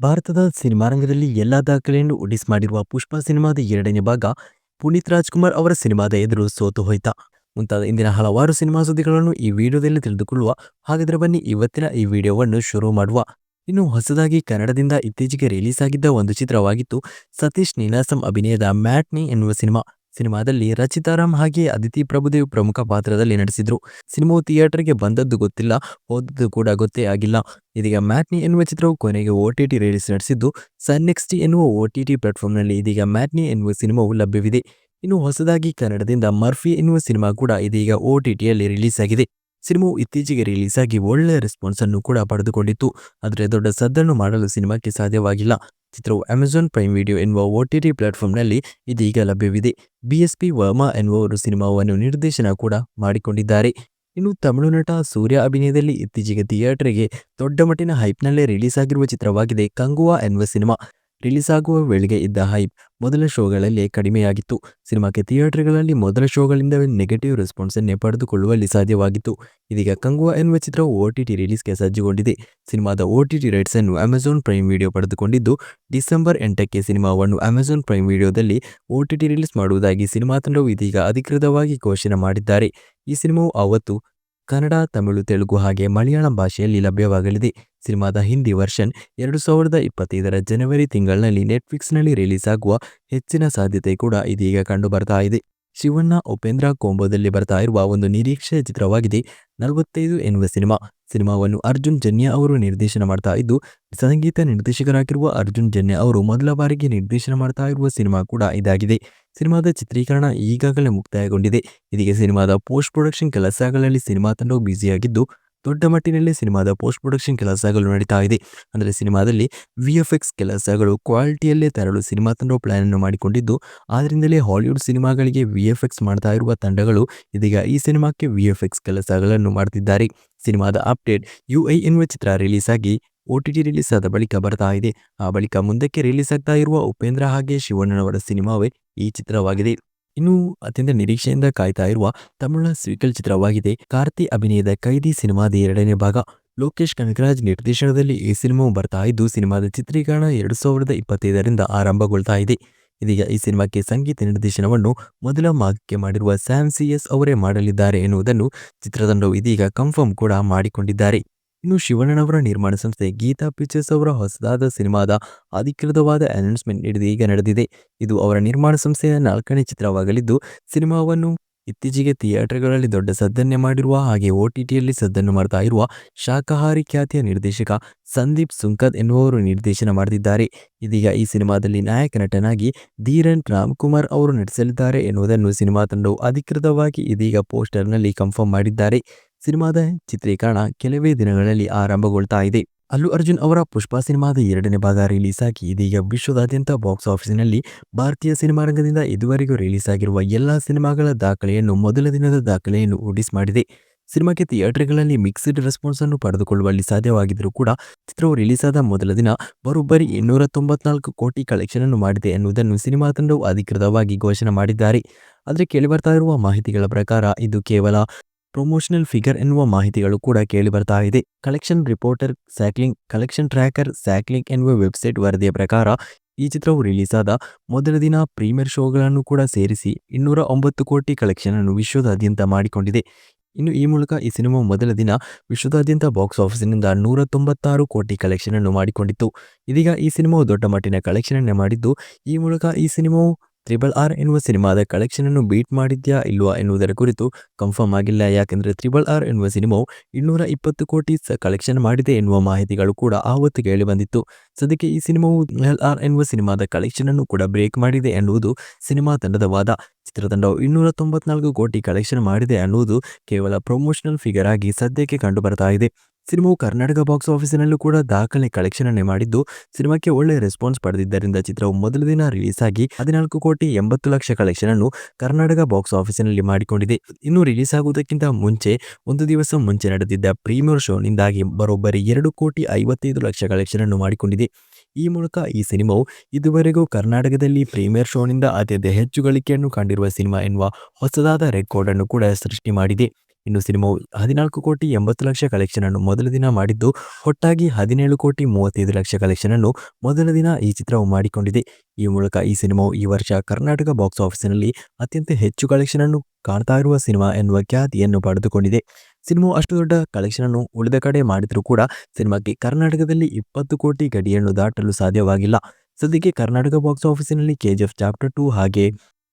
ಭಾರತದ ಸಿನಿಮಾರಂಗದಲ್ಲಿ ಎಲ್ಲಾ ದಾಖಲೆಯನ್ನು ಉಡಿಸ್ ಮಾಡಿರುವ ಪುಷ್ಪ ಸಿನಿಮಾದ ಎರಡನೇ ಭಾಗ ಪುನೀತ್ ರಾಜ್ಕುಮಾರ್ ಅವರ ಸಿನಿಮಾದ ಎದುರು ಸೋತು ಹೋಯ್ತಾ. ಮುಂತಾದ ಇಂದಿನ ಹಲವಾರು ಸಿನಿಮಾ ಸುದ್ದಿಗಳನ್ನು ಈ ವಿಡಿಯೋದಲ್ಲಿ ತಿಳಿದುಕೊಳ್ಳುವ ಹಾಗಾದ್ರೆ ಬನ್ನಿ, ಇವತ್ತಿನ ಈ ವಿಡಿಯೋವನ್ನು ಶುರು ಮಾಡುವ. ಇನ್ನು ಹೊಸದಾಗಿ ಕನ್ನಡದಿಂದ ಇತ್ತೀಚೆಗೆ ರಿಲೀಸ್ ಆಗಿದ್ದ ಒಂದು ಚಿತ್ರವಾಗಿತ್ತು ಸತೀಶ್ ನೀನಾಸಂ ಅಭಿನಯದ ಮ್ಯಾಟ್ನಿ ಎನ್ನುವ ಸಿನಿಮಾ. ಸಿನಿಮಾದಲ್ಲಿ ರಚಿತಾರಾಮ್ ಹಾಗೆ ಅದಿತಿ ಪ್ರಭುದೇವ್ ಪ್ರಮುಖ ಪಾತ್ರದಲ್ಲಿ ನಟಿಸಿದ್ರು. ಸಿನಿಮಾವು ಥಿಯೇಟರ್ಗೆ ಬಂದದ್ದು ಗೊತ್ತಿಲ್ಲ, ಹೋದದ್ದು ಕೂಡ ಗೊತ್ತೇ ಆಗಿಲ್ಲ. ಇದೀಗ ಮ್ಯಾಟ್ನಿ ಎನ್ನುವ ಚಿತ್ರವು ಕೊನೆಗೆ ಒ ಟಿ ಟಿ ರಿಲೀಸ್ ನಡೆಸಿದ್ದು ಸನ್ ನೆಕ್ಸ್ಟ್ ಎನ್ನುವ ಒ ಟಿ ಟಿ ಪ್ಲಾಟ್ಫಾರ್ಮ್ನಲ್ಲಿ ಇದೀಗ ಮ್ಯಾಟ್ನಿ ಎನ್ನುವ ಸಿನಿಮಾವು ಲಭ್ಯವಿದೆ. ಇನ್ನು ಹೊಸದಾಗಿ ಕನ್ನಡದಿಂದ ಮರ್ಫಿ ಎನ್ನುವ ಸಿನಿಮಾ ಕೂಡ ಇದೀಗ ಒ ಟಿ ಟಿಯಲ್ಲಿ ರಿಲೀಸ್ ಆಗಿದೆ. ಸಿನಿಮಾವು ಇತ್ತೀಚೆಗೆ ರಿಲೀಸ್ ಆಗಿ ಒಳ್ಳೆಯ ರೆಸ್ಪಾನ್ಸ್ ಅನ್ನು ಕೂಡ ಪಡೆದುಕೊಂಡಿತ್ತು. ಆದರೆ ದೊಡ್ಡ ಸದ್ದನ್ನು ಮಾಡಲು ಸಿನಿಮಾಕ್ಕೆ ಸಾಧ್ಯವಾಗಿಲ್ಲ. ಚಿತ್ರವು ಅಮೆಜಾನ್ ಪ್ರೈಮ್ ವಿಡಿಯೋ ಎನ್ನುವ ಒ ಟಿ ಟಿ ಪ್ಲಾಟ್ಫಾರ್ಮ್ನಲ್ಲಿ ಇದೀಗ ಲಭ್ಯವಿದೆ. ಬಿ ಎಸ್ ಪಿ ವರ್ಮಾ ಎನ್ನುವರು ಸಿನಿಮಾವನ್ನು ನಿರ್ದೇಶನ ಕೂಡ ಮಾಡಿಕೊಂಡಿದ್ದಾರೆ. ಇನ್ನು ತಮಿಳು ನಟ ಸೂರ್ಯ ಅಭಿನಯದಲ್ಲಿ ಇತ್ತೀಚೆಗೆ ಥಿಯೇಟರ್ಗೆ ದೊಡ್ಡ ಮಟ್ಟಿನ ಹೈಪ್ನಲ್ಲೇ ರಿಲೀಸ್ ಆಗಿರುವ ಚಿತ್ರವಾಗಿದೆ ಕಂಗುವಾ ಎನ್ನುವ ಸಿನಿಮಾ. ರಿಲೀಸ್ ಆಗುವ ವೇಳೆಗೆ ಇದ್ದ ಹೈಪ್ ಮೊದಲ ಶೋಗಳಲ್ಲೇ ಕಡಿಮೆಯಾಗಿತ್ತು. ಸಿನಿಮಾಕ್ಕೆ ಥಿಯೇಟರ್ಗಳಲ್ಲಿ ಮೊದಲ ಶೋಗಳಿಂದವೇ ನೆಗೆಟಿವ್ ರೆಸ್ಪಾನ್ಸನ್ನೇ ಪಡೆದುಕೊಳ್ಳುವಲ್ಲಿ ಸಾಧ್ಯವಾಗಿತ್ತು. ಇದೀಗ ಕಂಗುವ ಎನ್ನುವ ಚಿತ್ರವು ಒ ಟಿ ರಿಲೀಸ್ಗೆ ಸಜ್ಜುಗೊಂಡಿದೆ. ಸಿನಿಮಾದ ಒ ಟಿ ಟಿ ರೈಟ್ಸ್ ಅನ್ನು ಅಮೆಜಾನ್ ಪ್ರೈಮ್ ವಿಡಿಯೋ ಪಡೆದುಕೊಂಡಿದ್ದು, ಡಿಸೆಂಬರ್ ಎಂಟಕ್ಕೆ ಸಿನಿಮಾವನ್ನು ಅಮೆಜಾನ್ ಪ್ರೈಮ್ ವಿಡಿಯೋದಲ್ಲಿ ಟಿ ರಿಲೀಸ್ ಮಾಡುವುದಾಗಿ ಸಿನಿಮಾ ತಂಡವು ಇದೀಗ ಅಧಿಕೃತವಾಗಿ ಘೋಷಣೆ ಮಾಡಿದ್ದಾರೆ. ಈ ಸಿನಿಮಾವು ಆವತ್ತು ಕನ್ನಡ, ತಮಿಳು, ತೆಲುಗು ಹಾಗೆ ಮಲಯಾಳಂ ಭಾಷೆಯಲ್ಲಿ ಲಭ್ಯವಾಗಲಿದೆ. ಸಿನಿಮಾದ ಹಿಂದಿ ವರ್ಷನ್ ಎರಡು ಸಾವಿರದ ಇಪ್ಪತ್ತೈದರ ಜನವರಿ ತಿಂಗಳಿನಲ್ಲಿ ನೆಟ್ಫ್ಲಿಕ್ಸ್ನಲ್ಲಿ ರಿಲೀಸ್ ಆಗುವ ಹೆಚ್ಚಿನ ಸಾಧ್ಯತೆ ಕೂಡ ಇದೀಗ ಕಂಡು ಬರ್ತಾ ಇದೆ. ಶಿವಣ್ಣ, ಉಪೇಂದ್ರ ಕೋಂಬೋದಲ್ಲಿ ಬರ್ತಾ ಇರುವ ಒಂದು ನಿರೀಕ್ಷೆಯ ಚಿತ್ರವಾಗಿದೆ. ನಲವತ್ತೈದು ಎನ್ನುವ ಸಿನಿಮಾ, ಸಿನಿಮಾವನ್ನು ಅರ್ಜುನ್ ಜನ್ಯ ಅವರು ನಿರ್ದೇಶನ ಮಾಡ್ತಾ ಇದ್ದು ಸಂಗೀತ ನಿರ್ದೇಶಕರಾಗಿರುವ ಅರ್ಜುನ್ ಜನ್ಯ ಅವರು ಮೊದಲ ಬಾರಿಗೆ ನಿರ್ದೇಶನ ಮಾಡ್ತಾ ಇರುವ ಸಿನಿಮಾ ಕೂಡ ಇದಾಗಿದೆ. ಸಿನಿಮಾದ ಚಿತ್ರೀಕರಣ ಈಗಾಗಲೇ ಮುಕ್ತಾಯಗೊಂಡಿದೆ. ಇದೀಗ ಸಿನಿಮಾದ ಪೋಸ್ಟ್ ಪ್ರೊಡಕ್ಷನ್ ಕೆಲಸಗಳಲ್ಲಿ ಸಿನಿಮಾ ತಂಡವು ಬ್ಯುಸಿಯಾಗಿದ್ದು ದೊಡ್ಡ ಮಟ್ಟಿನಲ್ಲಿ ಸಿನಿಮಾದ ಪೋಸ್ಟ್ ಪ್ರೊಡಕ್ಷನ್ ಕೆಲಸಗಳು ನಡೀತಾ ಇದೆ. ಅಂದರೆ ಸಿನಿಮಾದಲ್ಲಿ ವಿ ಎಫ್ ಎಕ್ಸ್ ಕೆಲಸಗಳು ಕ್ವಾಲಿಟಿಯಲ್ಲೇ ತರಲು ಸಿನಿಮಾ ತಂಡವು ಪ್ಲಾನ್ ಅನ್ನು ಮಾಡಿಕೊಂಡಿದ್ದು ಆದ್ದರಿಂದಲೇ ಹಾಲಿವುಡ್ ಸಿನಿಮಾಗಳಿಗೆ ವಿ ಎಫ್ ಎಕ್ಸ್ ಮಾಡ್ತಾ ಇರುವ ತಂಡಗಳು ಇದೀಗ ಈ ಸಿನಿಮಾಕ್ಕೆ ವಿ ಎಫ್ ಎಕ್ಸ್ ಕೆಲಸಗಳನ್ನು ಮಾಡ್ತಿದ್ದಾರೆ. ಸಿನಿಮಾದ ಅಪ್ಡೇಟ್ ಯು ಐ ಎನ್ನುವ ಚಿತ್ರ ರಿಲೀಸ್ ಆಗಿ ಒ ಟಿ ಟಿ ರಿಲೀಸ್ ಆದ ಬಳಿಕ ಬರ್ತಾ ಇದೆ. ಆ ಬಳಿಕ ಮುಂದಕ್ಕೆ ರಿಲೀಸ್ ಆಗ್ತಾ ಇರುವ ಉಪೇಂದ್ರ ಹಾಗೆ ಶಿವಣ್ಣನವರ ಸಿನಿಮಾವೇ ಈ ಚಿತ್ರವಾಗಿದೆ. ಇನ್ನು ಅತ್ಯಂತ ನಿರೀಕ್ಷೆಯಿಂದ ಕಾಯ್ತಾ ಇರುವ ತಮಿಳ ಸ್ವೀಕಲ್ ಚಿತ್ರವಾಗಿದೆ. ಕಾರ್ತಿ ಅಭಿನಯದ ಕೈದಿ ಸಿನಿಮಾದ ಎರಡನೇ ಭಾಗ. ಲೋಕೇಶ್ ಕನಕರಾಜ್ ನಿರ್ದೇಶನದಲ್ಲಿ ಈ ಸಿನಿಮಾವು ಬರ್ತಾ ಇದ್ದು, ಸಿನಿಮಾದ ಚಿತ್ರೀಕರಣ ಎರಡು ಸಾವಿರದ ಇಪ್ಪತ್ತೈದರಿಂದ ಆರಂಭಗೊಳ್ತಾ ಇದೆ. ಇದೀಗ ಈ ಸಿನಿಮಾಕ್ಕೆ ಸಂಗೀತ ನಿರ್ದೇಶನವನ್ನು ಮೊದಲ ಮಾಗಕ್ಕೆ ಮಾಡಿರುವ ಸ್ಯಾಮ್ ಸಿ ಎಸ್ ಅವರೇ ಮಾಡಲಿದ್ದಾರೆ ಎನ್ನುವುದನ್ನು ಚಿತ್ರತಂಡವು ಇದೀಗ ಕನ್ಫರ್ಮ್ ಕೂಡ ಮಾಡಿಕೊಂಡಿದ್ದಾರೆ. ಇನ್ನು ಶಿವಣ್ಣನವರ ನಿರ್ಮಾಣ ಸಂಸ್ಥೆ ಗೀತಾ ಪಿಕ್ಚರ್ಸ್ ಅವರ ಹೊಸದಾದ ಸಿನಿಮಾದ ಅಧಿಕೃತವಾದ ಅನೌನ್ಸ್ಮೆಂಟ್ ಇದೀಗ ನಡೆದಿದೆ. ಇದು ಅವರ ನಿರ್ಮಾಣ ಸಂಸ್ಥೆಯ ನಾಲ್ಕನೇ ಚಿತ್ರವಾಗಲಿದ್ದು, ಸಿನಿಮಾವನ್ನು ಇತ್ತೀಚೆಗೆ ಥಿಯೇಟರ್ಗಳಲ್ಲಿ ದೊಡ್ಡ ಸದ್ದನ್ನೇ ಮಾಡಿರುವ ಹಾಗೆ ಒ ಟಿ ಟಿಯಲ್ಲಿ ಸದ್ದನ್ನು ಮಾಡ್ತಾ ಇರುವ ಶಾಖಾಹಾರಿ ಖ್ಯಾತಿಯ ನಿರ್ದೇಶಕ ಸಂದೀಪ್ ಸುಂಕದ್ ಎನ್ನುವರು ನಿರ್ದೇಶನ ಮಾಡಿದ್ದಾರೆ ಇದೀಗ ಈ ಸಿನಿಮಾದಲ್ಲಿ ನಾಯಕ ನಟನಾಗಿ ಧೀರನ್ ರಾಮ್ಕುಮಾರ್ ಅವರು ನಟಿಸಲಿದ್ದಾರೆ ಎನ್ನುವುದನ್ನು ಸಿನಿಮಾ ತಂಡವು ಅಧಿಕೃತವಾಗಿ ಇದೀಗ ಪೋಸ್ಟರ್ನಲ್ಲಿ ಕನ್ಫರ್ಮ್ ಮಾಡಿದ್ದಾರೆ. ಸಿನಿಮಾದ ಚಿತ್ರೀಕರಣ ಕೆಲವೇ ದಿನಗಳಲ್ಲಿ ಆರಂಭಗೊಳ್ತಾ ಇದೆ. ಅಲ್ಲು ಅರ್ಜುನ್ ಅವರ ಪುಷ್ಪ ಸಿನಿಮಾದ ಎರಡನೇ ಭಾಗ ರಿಲೀಸ್ ಆಗಿ ಇದೀಗ ವಿಶ್ವದಾದ್ಯಂತ ಬಾಕ್ಸ್ ಆಫೀಸಿನಲ್ಲಿ ಭಾರತೀಯ ಸಿನಿಮಾ ರಂಗದಿಂದ ಇದುವರೆಗೂ ರಿಲೀಸ್ ಆಗಿರುವ ಎಲ್ಲಾ ಸಿನಿಮಾಗಳ ದಾಖಲೆಯನ್ನು ಮೊದಲ ದಿನದ ದಾಖಲೆಯನ್ನು ಓಡಿಸ್ ಮಾಡಿದೆ. ಸಿನಿಮಾಕ್ಕೆ ಥಿಯೇಟರ್ಗಳಲ್ಲಿ ಮಿಕ್ಸ್ಡ್ ರೆಸ್ಪಾನ್ಸ್ ಅನ್ನು ಪಡೆದುಕೊಳ್ಳುವಲ್ಲಿ ಸಾಧ್ಯವಾಗಿದ್ದರೂ ಕೂಡ ಚಿತ್ರವು ರಿಲೀಸ್ ಆದ ಮೊದಲ ದಿನ ಬರೋಬ್ಬರಿ ಇನ್ನೂರ ತೊಂಬತ್ನಾಲ್ಕು ಕೋಟಿ ಕಲೆಕ್ಷನ್ ಅನ್ನು ಮಾಡಿದೆ ಎನ್ನುವುದನ್ನು ಸಿನಿಮಾ ತಂಡವು ಅಧಿಕೃತವಾಗಿ ಘೋಷಣೆ ಮಾಡಿದ್ದಾರೆ. ಆದರೆ ಕೇಳಿಬರ್ತಾ ಇರುವ ಮಾಹಿತಿಗಳ ಪ್ರಕಾರ ಇದು ಕೇವಲ ಪ್ರಮೋಷನಲ್ ಫಿಗರ್ ಎನ್ನುವ ಮಾಹಿತಿಗಳು ಕೂಡ ಕೇಳಿ ಬರ್ತಾ ಇದೆ. Collection reporter, Sacnilk, collection tracker, Sacnilk ಎನ್ನುವ ವೆಬ್ಸೈಟ್ ವರದಿಯ ಪ್ರಕಾರ ಈ ಚಿತ್ರವು ರಿಲೀಸ್ ಆದ ಮೊದಲ ದಿನ ಪ್ರೀಮಿಯರ್ ಶೋಗಳನ್ನು ಕೂಡ ಸೇರಿಸಿ ಇನ್ನೂರ ಒಂಬತ್ತು ಕೋಟಿ ಕಲೆಕ್ಷನ್ ಅನ್ನು ವಿಶ್ವದಾದ್ಯಂತ ಮಾಡಿಕೊಂಡಿದೆ. ಇನ್ನು ಈ ಮೂಲಕ ಈ ಸಿನಿಮಾ ಮೊದಲ ದಿನ ವಿಶ್ವದಾದ್ಯಂತ ಬಾಕ್ಸ್ ಆಫೀಸಿನಿಂದ ನೂರ ತೊಂಬತ್ತಾರು ಕೋಟಿ ಕಲೆಕ್ಷನ್ ಅನ್ನು ಮಾಡಿಕೊಂಡಿತ್ತು. ಇದೀಗ ಈ ಸಿನಿಮಾವು ದೊಡ್ಡ ಮಟ್ಟಿನ ಕಲೆಕ್ಷನ್ ಅನ್ನು ಮಾಡಿದ್ದು, ಈ ಮೂಲಕ ಈ ಸಿನಿಮಾವು ತ್ರಿಬಲ್ ಆರ್ ಎನ್ನುವ ಸಿನಿಮಾದ ಕಲೆಕ್ಷನ್ ಅನ್ನು ಬೀಟ್ ಮಾಡಿದ್ಯಾ ಇಲ್ವಾ ಎನ್ನುವುದರ ಕುರಿತು ಕನ್ಫರ್ಮ್ ಆಗಿಲ್ಲ. ಯಾಕೆಂದರೆ ತ್ರಿಬಲ್ ಆರ್ ಎನ್ನುವ ಸಿನಿಮಾವು ಇನ್ನೂರ ಇಪ್ಪತ್ತು ಕೋಟಿ ಕಲೆಕ್ಷನ್ ಮಾಡಿದೆ ಎನ್ನುವ ಮಾಹಿತಿಗಳು ಕೂಡ ಆವತ್ತು ಕೇಳಿ ಬಂದಿತ್ತು. ಸದ್ಯಕ್ಕೆ ಈ ಸಿನಿಮಾವು ಎಲ್ ಆರ್ ಎನ್ನುವ ಸಿನಿಮಾದ ಕಲೆಕ್ಷನ್ ಅನ್ನು ಕೂಡ ಬ್ರೇಕ್ ಮಾಡಿದೆ ಎನ್ನುವುದು ಸಿನಿಮಾ ತಂಡದ ವಾದ. ಚಿತ್ರತಂಡವು ಇನ್ನೂರ ತೊಂಬತ್ನಾಲ್ಕು ಕೋಟಿ ಕಲೆಕ್ಷನ್ ಮಾಡಿದೆ ಅನ್ನುವುದು ಕೇವಲ ಪ್ರಮೋಷನಲ್ ಫಿಗರ್ ಆಗಿ ಸದ್ಯಕ್ಕೆ ಕಂಡುಬರ್ತಾ ಇದೆ. ಸಿನಿಮಾವು ಕರ್ನಾಟಕ ಬಾಕ್ಸ್ ಆಫೀಸಿನಲ್ಲೂ ಕೂಡ ದಾಖಲೆ ಕಲೆಕ್ಷನ್ ಅನ್ನೇ ಮಾಡಿದ್ದು, ಸಿನಿಮಾಕ್ಕೆ ಒಳ್ಳೆ ರೆಸ್ಪಾನ್ಸ್ ಪಡೆದಿದ್ದರಿಂದ ಚಿತ್ರವು ಮೊದಲ ದಿನ ರಿಲೀಸ್ ಆಗಿ ಹದಿನಾಲ್ಕು ಕೋಟಿ ಎಂಬತ್ತು ಲಕ್ಷ ಕಲೆಕ್ಷನ್ ಅನ್ನು ಕರ್ನಾಟಕ ಬಾಕ್ಸ್ ಆಫೀಸಿನಲ್ಲಿ ಮಾಡಿಕೊಂಡಿದೆ. ಇನ್ನು ರಿಲೀಸ್ ಆಗುವುದಕ್ಕಿಂತ ಮುಂಚೆ, ಒಂದು ದಿವಸ ಮುಂಚೆ ನಡೆದಿದ್ದ ಪ್ರೀಮಿಯರ್ ಶೋನಿಂದಾಗಿ ಬರೋಬ್ಬರಿ ಎರಡು ಕೋಟಿ ಐವತ್ತೈದು ಲಕ್ಷ ಕಲೆಕ್ಷನ್ ಅನ್ನು ಮಾಡಿಕೊಂಡಿದೆ. ಈ ಮೂಲಕ ಈ ಸಿನಿಮಾವು ಇದುವರೆಗೂ ಕರ್ನಾಟಕದಲ್ಲಿ ಪ್ರೀಮಿಯರ್ ಶೋನಿಂದ ಅತ್ಯಂತ ಹೆಚ್ಚು ಗಳಿಕೆಯನ್ನು ಕಂಡಿರುವ ಸಿನಿಮಾ ಎನ್ನುವ ಹೊಸದಾದ ರೆಕಾರ್ಡ್ ಅನ್ನು ಕೂಡ ಸೃಷ್ಟಿ ಮಾಡಿದೆ. ಇನ್ನು ಸಿನಿಮಾವು ಹದಿನಾಲ್ಕು ಕೋಟಿ ಎಂಬತ್ತು ಲಕ್ಷ ಕಲೆಕ್ಷನ್ ಅನ್ನು ಮೊದಲ ದಿನ ಮಾಡಿದ್ದು, ಒಟ್ಟಾಗಿ ಹದಿನೇಳು ಕೋಟಿ ಮೂವತ್ತೈದು ಲಕ್ಷ ಕಲೆಕ್ಷನ್ ಅನ್ನು ಮೊದಲ ದಿನ ಈ ಚಿತ್ರವು ಮಾಡಿಕೊಂಡಿದೆ. ಈ ಮೂಲಕ ಈ ಸಿನಿಮಾವು ಈ ವರ್ಷ ಕರ್ನಾಟಕ ಬಾಕ್ಸ್ ಆಫೀಸಿನಲ್ಲಿ ಅತ್ಯಂತ ಹೆಚ್ಚು ಕಲೆಕ್ಷನ್ ಅನ್ನು ಕಾಣ್ತಾ ಇರುವ ಸಿನಿಮಾ ಎನ್ನುವ ಖ್ಯಾತಿಯನ್ನು ಪಡೆದುಕೊಂಡಿದೆ. ಸಿನಿಮಾ ಅಷ್ಟು ದೊಡ್ಡ ಕಲೆಕ್ಷನ್ ಅನ್ನು ಉಳಿದ ಕಡೆ ಮಾಡಿದರೂ ಕೂಡ ಸಿನಿಮಾಕ್ಕೆ ಕರ್ನಾಟಕದಲ್ಲಿ ಇಪ್ಪತ್ತು ಕೋಟಿ ಗಡಿಯನ್ನು ದಾಟಲು ಸಾಧ್ಯವಾಗಿಲ್ಲ. ಸದ್ಯಕ್ಕೆ ಕರ್ನಾಟಕ ಬಾಕ್ಸ್ ಆಫೀಸಿನಲ್ಲಿ ಕೆಜಿಎಫ್ ಚಾಪ್ಟರ್ ಟೂ ಹಾಗೆ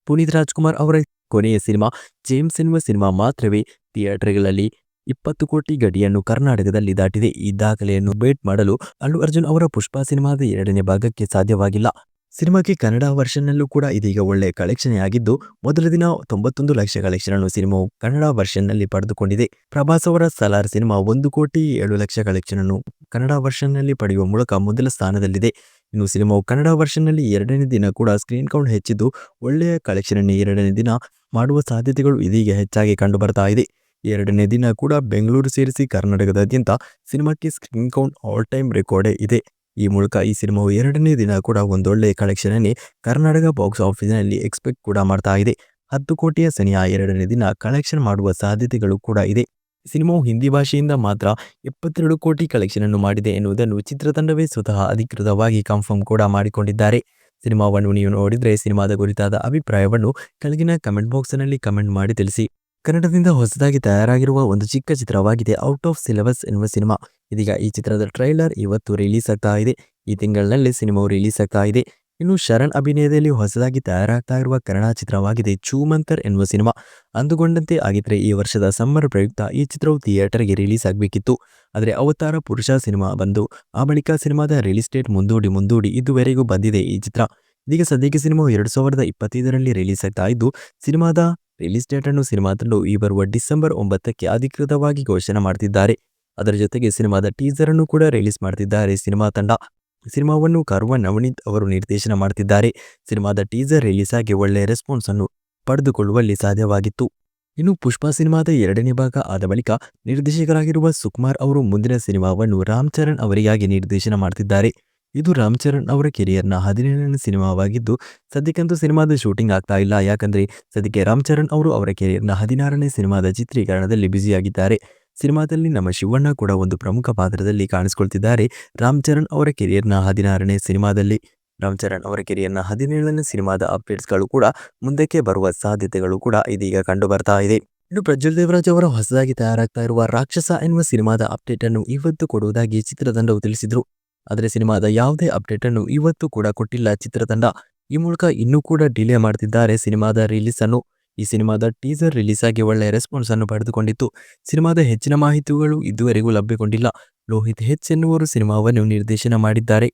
ಪುನೀತ್ ರಾಜ್ಕುಮಾರ್ ಅವರ ಕೊನೆಯ ಸಿನಿಮಾ ಜೇಮ್ಸ್ ಎನ್ನುವ ಸಿನಿಮಾ ಮಾತ್ರವೇ ಥಿಯೇಟರ್ಗಳಲ್ಲಿ ಇಪ್ಪತ್ತು ಕೋಟಿ ಗಡಿಯನ್ನು ಕರ್ನಾಟಕದಲ್ಲಿ ದಾಟಿದೆ. ಈ ದಾಖಲೆಯನ್ನು ಬೇಟ್ ಮಾಡಲು ಅಲ್ಲು ಅರ್ಜುನ್ ಅವರ ಪುಷ್ಪ ಸಿನಿಮಾದ ಎರಡನೇ ಭಾಗಕ್ಕೆ ಸಾಧ್ಯವಾಗಿಲ್ಲ. ಸಿನಿಮಾಕ್ಕೆ ಕನ್ನಡ ವರ್ಷನ್ನಲ್ಲೂ ಕೂಡ ಇದೀಗ ಒಳ್ಳೆಯ ಕಲೆಕ್ಷನ್ ಆಗಿದ್ದು ಮೊದಲ ದಿನ ತೊಂಬತ್ತೊಂದು ಲಕ್ಷ ಕಲೆಕ್ಷನ್ ಅನ್ನು ಸಿನಿಮಾವು ಕನ್ನಡ ವರ್ಷನ್ನಲ್ಲಿ ಪಡೆದುಕೊಂಡಿದೆ. ಪ್ರಭಾಸ್ ಅವರ ಸಲಾರ್ ಸಿನಿಮಾ ಒಂದು ಕೋಟಿ ಏಳು ಲಕ್ಷ ಕಲೆಕ್ಷನ್ ಅನ್ನು ಕನ್ನಡ ವರ್ಷನ್ನಲ್ಲಿ ಪಡೆಯುವ ಮೂಲಕ ಮೊದಲ ಸ್ಥಾನದಲ್ಲಿದೆ. ಇನ್ನು ಸಿನಿಮಾವು ಕನ್ನಡ ವರ್ಷನ್ನಲ್ಲಿ ಎರಡನೇ ದಿನ ಕೂಡ ಸ್ಕ್ರೀನ್ ಕೌಂಟ್ ಹೆಚ್ಚಿದ್ದು, ಒಳ್ಳೆಯ ಕಲೆಕ್ಷನ್ ಅನ್ನು ಎರಡನೇ ದಿನ ಮಾಡುವ ಸಾಧ್ಯತೆಗಳು ಇದೀಗ ಹೆಚ್ಚಾಗಿ ಕಂಡುಬರ್ತಾ ಇದೆ. ಎರಡನೇ ದಿನ ಕೂಡ ಬೆಂಗಳೂರು ಸೇರಿಸಿ ಕರ್ನಾಟಕದಾದ್ಯಂತ ಸಿನಿಮಾಕ್ಕೆ ಸ್ಕ್ರೀನ್ ಕೌಂಟ್ ಆಲ್ ಟೈಮ್ ರೆಕಾರ್ಡೇ ಇದೆ. ಈ ಮೂಲಕ ಈ ಸಿನಿಮಾವು ಎರಡನೇ ದಿನ ಕೂಡ ಒಂದೊಳ್ಳೆ ಕಲೆಕ್ಷನ್ ಅನ್ನೇ ಕರ್ನಾಟಕ ಬಾಕ್ಸ್ ಆಫೀಸ್ನಲ್ಲಿ ಎಕ್ಸ್ಪೆಕ್ಟ್ ಕೂಡ ಮಾಡ್ತಾ ಇದೆ. ಹತ್ತು ಕೋಟಿಯ ಸನಿಹ ಎರಡನೇ ದಿನ ಕಲೆಕ್ಷನ್ ಮಾಡುವ ಸಾಧ್ಯತೆಗಳು ಕೂಡ ಇದೆ. ಸಿನಿಮಾವು ಹಿಂದಿ ಭಾಷೆಯಿಂದ ಮಾತ್ರ ಎಪ್ಪತ್ತೆರಡು ಕೋಟಿ ಕಲೆಕ್ಷನ್ ಅನ್ನು ಮಾಡಿದೆ ಎನ್ನುವುದನ್ನು ಚಿತ್ರತಂಡವೇ ಸ್ವತಃ ಅಧಿಕೃತವಾಗಿ ಕನ್ಫರ್ಮ್ ಕೂಡ ಮಾಡಿಕೊಂಡಿದ್ದಾರೆ. ಸಿನಿಮಾವನ್ನು ನೀವು ನೋಡಿದರೆ ಸಿನಿಮಾದ ಕುರಿತಾದ ಅಭಿಪ್ರಾಯವನ್ನು ಕೆಳಗಿನ ಕಮೆಂಟ್ ಬಾಕ್ಸ್ನಲ್ಲಿ ಕಮೆಂಟ್ ಮಾಡಿ ತಿಳಿಸಿ. ಕನ್ನಡದಿಂದ ಹೊಸದಾಗಿ ತಯಾರಾಗಿರುವ ಒಂದು ಚಿಕ್ಕ ಚಿತ್ರವಾಗಿದೆ ಔಟ್ ಆಫ್ ಸಿಲೆಬಸ್ ಎನ್ನುವ ಸಿನಿಮಾ. ಇದೀಗ ಈ ಚಿತ್ರದ ಟ್ರೈಲರ್ ಇವತ್ತು ರಿಲೀಸ್ ಆಗ್ತಾ ಇದೆ. ಈ ತಿಂಗಳಿನಲ್ಲಿ ಸಿನಿಮಾವು ರಿಲೀಸ್ ಆಗ್ತಾ ಇದೆ. ಇನ್ನು ಶರಣ್ ಅಭಿನಯದಲ್ಲಿ ಹೊಸದಾಗಿ ತಯಾರಾಗ್ತಾ ಇರುವ ಕನ್ನಡ ಚಿತ್ರವಾಗಿದೆ ಚೂಮಂತರ್ ಎನ್ನುವ ಸಿನಿಮಾ. ಅಂದುಕೊಂಡಂತೆ ಆಗಿದ್ರೆ ಈ ವರ್ಷದ ಸಮ್ಮರ್ ಪ್ರಯುಕ್ತ ಈ ಚಿತ್ರವು ಥಿಯೇಟರ್ಗೆ ರಿಲೀಸ್ ಆಗಬೇಕಿತ್ತು. ಆದರೆ ಅವತಾರ ಪುರುಷ ಸಿನಿಮಾ ಬಂದು ಆ ಬಳಿಕ ಸಿನಿಮಾದ ರಿಲೀಸ್ ಡೇಟ್ ಮುಂದೂಡಿ ಮುಂದೂಡಿ ಇದುವರೆಗೂ ಬಂದಿದೆ ಈ ಚಿತ್ರ. ಇದೀಗ ಸದ್ಯಕ್ಕೆ ಸಿನಿಮಾವು ಎರಡು ಸಾವಿರದ ಇಪ್ಪತ್ತೈದರಲ್ಲಿ ರಿಲೀಸ್ ಆಗ್ತಾ ಇದ್ದು, ಸಿನಿಮಾದ ರಿಲೀಸ್ ಡೇಟ್ ಅನ್ನು ಸಿನಿಮಾ ತಂಡವು ಈ ಬರುವ ಡಿಸೆಂಬರ್ ಒಂಬತ್ತಕ್ಕೆ ಅಧಿಕೃತವಾಗಿ ಘೋಷಣೆ ಮಾಡ್ತಿದ್ದಾರೆ. ಅದರ ಜೊತೆಗೆ ಸಿನಿಮಾದ ಟೀಸರ್ ಅನ್ನು ಕೂಡ ರಿಲೀಸ್ ಮಾಡ್ತಿದ್ದಾರೆ. ಸಿನಿಮಾ ತಂಡ ಸಿನಿಮಾವನ್ನು ಕರ್ವ ನವನೀತ್ ಅವರು ನಿರ್ದೇಶನ ಮಾಡ್ತಿದ್ದಾರೆ. ಸಿನಿಮಾದ ಟೀಸರ್ ರಿಲೀಸ್ ಆಗಿ ಒಳ್ಳೆಯ ರೆಸ್ಪಾನ್ಸ್ ಅನ್ನು ಪಡೆದುಕೊಳ್ಳುವಲ್ಲಿ ಸಾಧ್ಯವಾಗಿತ್ತು. ಇನ್ನು ಪುಷ್ಪ ಸಿನಿಮಾದ ಎರಡನೇ ಭಾಗ ಆದ ಬಳಿಕ ನಿರ್ದೇಶಕರಾಗಿರುವ ಸುಕುಮಾರ್ ಅವರು ಮುಂದಿನ ಸಿನಿಮಾವನ್ನು ರಾಮ್ ಚರಣ್ ಅವರಿಗಾಗಿ ನಿರ್ದೇಶನ ಮಾಡ್ತಿದ್ದಾರೆ. ಇದು ರಾಮ್ ಚರಣ್ ಅವರ ಕೆರಿಯರ್ನ ಹದಿನೇಳನೇ ಸಿನಿಮಾವಾಗಿದ್ದು, ಸದ್ಯಕ್ಕಂತೂ ಸಿನಿಮಾದ ಶೂಟಿಂಗ್ ಆಗ್ತಾ ಇಲ್ಲ. ಯಾಕಂದ್ರೆ, ಸದ್ಯಕ್ಕೆ ರಾಮ್ ಚರಣ್ ಅವರು ಅವರ ಕೆರಿಯರ್ನ ಹದಿನಾರನೇ ಸಿನಿಮಾದ ಚಿತ್ರೀಕರಣದಲ್ಲಿ ಬ್ಯುಸಿಯಾಗಿದ್ದಾರೆ. ಸಿನಿಮಾದಲ್ಲಿ ನಮ್ಮ ಶಿವಣ್ಣ ಕೂಡ ಒಂದು ಪ್ರಮುಖ ಪಾತ್ರದಲ್ಲಿ ಕಾಣಿಸಿಕೊಳ್ತಿದ್ದಾರೆ. ರಾಮ್ ಚರಣ್ ಅವರ ಕೆರಿಯರ್ನ ಹದಿನಾರನೇ ಸಿನಿಮಾದಲ್ಲಿ ರಾಮ್ ಚರಣ್ ಅವರ ಕೆರಿಯರ್ನ ಹದಿನೇಳನೇ ಸಿನಿಮಾದ ಅಪ್ಡೇಟ್ಸ್ಗಳು ಕೂಡ ಮುಂದಕ್ಕೆ ಬರುವ ಸಾಧ್ಯತೆಗಳು ಕೂಡ ಇದೀಗ ಕಂಡು ಬರ್ತಾ ಇದೆ. ಇನ್ನು ಪ್ರಜ್ವಲ್ ದೇವರಾಜ್ ಅವರ ಹೊಸದಾಗಿ ತಯಾರಾಗ್ತಾ ಇರುವ ರಾಕ್ಷಸ ಎನ್ನುವ ಸಿನಿಮಾದ ಅಪ್ಡೇಟ್ ಅನ್ನು ಇವತ್ತು ಕೊಡುವುದಾಗಿ ಚಿತ್ರತಂಡವು ತಿಳಿಸಿದ್ರು. ಆದರೆ ಸಿನಿಮಾದ ಯಾವುದೇ ಅಪ್ಡೇಟ್ ಅನ್ನು ಇವತ್ತು ಕೂಡ ಕೊಟ್ಟಿಲ್ಲ ಚಿತ್ರತಂಡ. ಈ ಮೂಲಕ ಇನ್ನೂ ಕೂಡ ಡಿಲೇ ಮಾಡ್ತಿದ್ದಾರೆ ಸಿನಿಮಾದ ರಿಲೀಸ್ ಅನ್ನು. ಈ ಸಿನಿಮಾದ ಟೀಸರ್ ರಿಲೀಸ್ ಆಗಿ ಒಳ್ಳೆಯ ರೆಸ್ಪಾನ್ಸ್ ಅನ್ನು ಪಡೆದುಕೊಂಡಿತ್ತು. ಸಿನಿಮಾದ ಹೆಚ್ಚಿನ ಮಾಹಿತಿಗಳು ಇದುವರೆಗೂ ಲಭ್ಯಗೊಂಡಿಲ್ಲ. ಲೋಹಿತ್ ಹೆಚ್ ಎನ್ನುವರು ಸಿನಿಮಾವನ್ನು ನಿರ್ದೇಶನ ಮಾಡಿದ್ದಾರೆ.